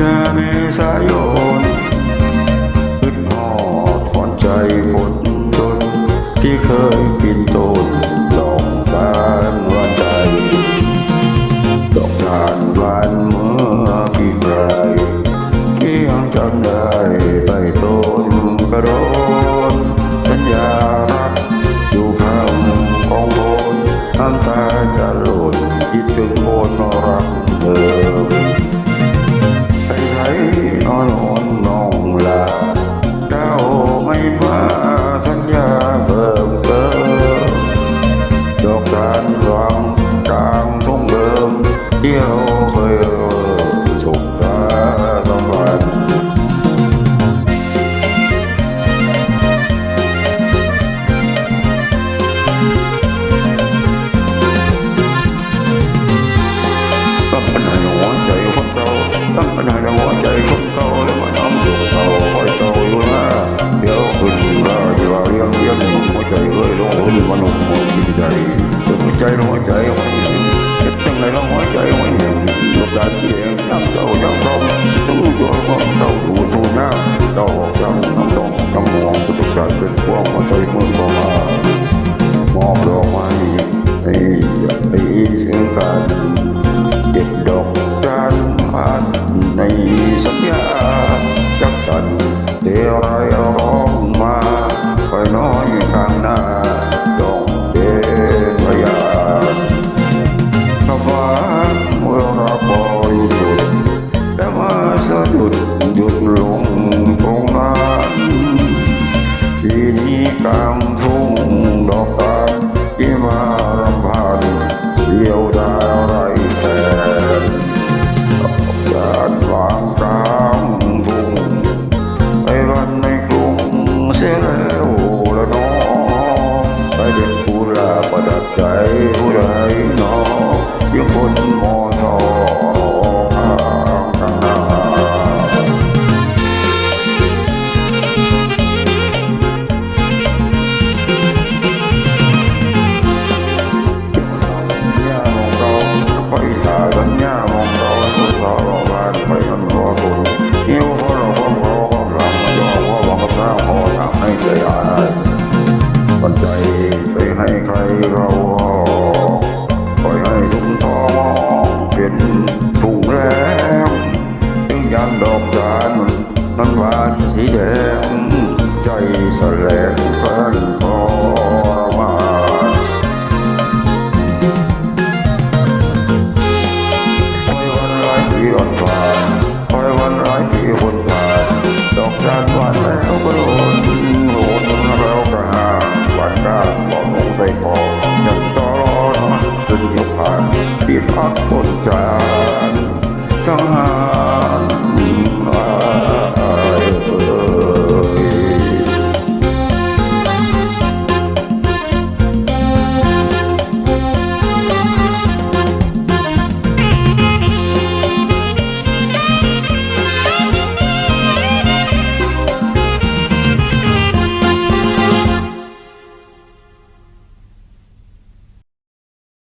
นาเมษายนขึ้นหอถอนใจคนจน ที่เคยกินต้นดอกบานวันใจ ดอกทานบานเมื่อปีไกลที่ยังจำได้ไปต้น อกจานว ลูกตาเสียงน้ำเจ้าน้ำร้องตู้ตัวของเจ้าดูสูน้ำเจ้าจังน้ำตองน้ำมองสุดใจเป็นพวกหัวใจมึงก็มามอบดอกไม้ให้ไปเสียกันเด็ดดอกจานพันในสัญญาจักกันเดรายร้อง กลางทุ่งดอกตาลที่มารำพันเดียวดายไรแทนดอกจานวางกลางทุ่งไปวันในกรุงเสียแล้วละน้องไปเด็กผู้ลาประดับใจ เราปล่อยให้ลุงทองเป็นทุ่งแรงถึงยามดอกจานนั้นหวานสีแดง ใจแสลงแฟนทรมานคอยวันร้ายปีรอนผ่านคอยวันร้ายปีคนผ่าน ดอกจานหวานแล้วก็โรอจนยกผ่านปีพักต้นจานสังหาร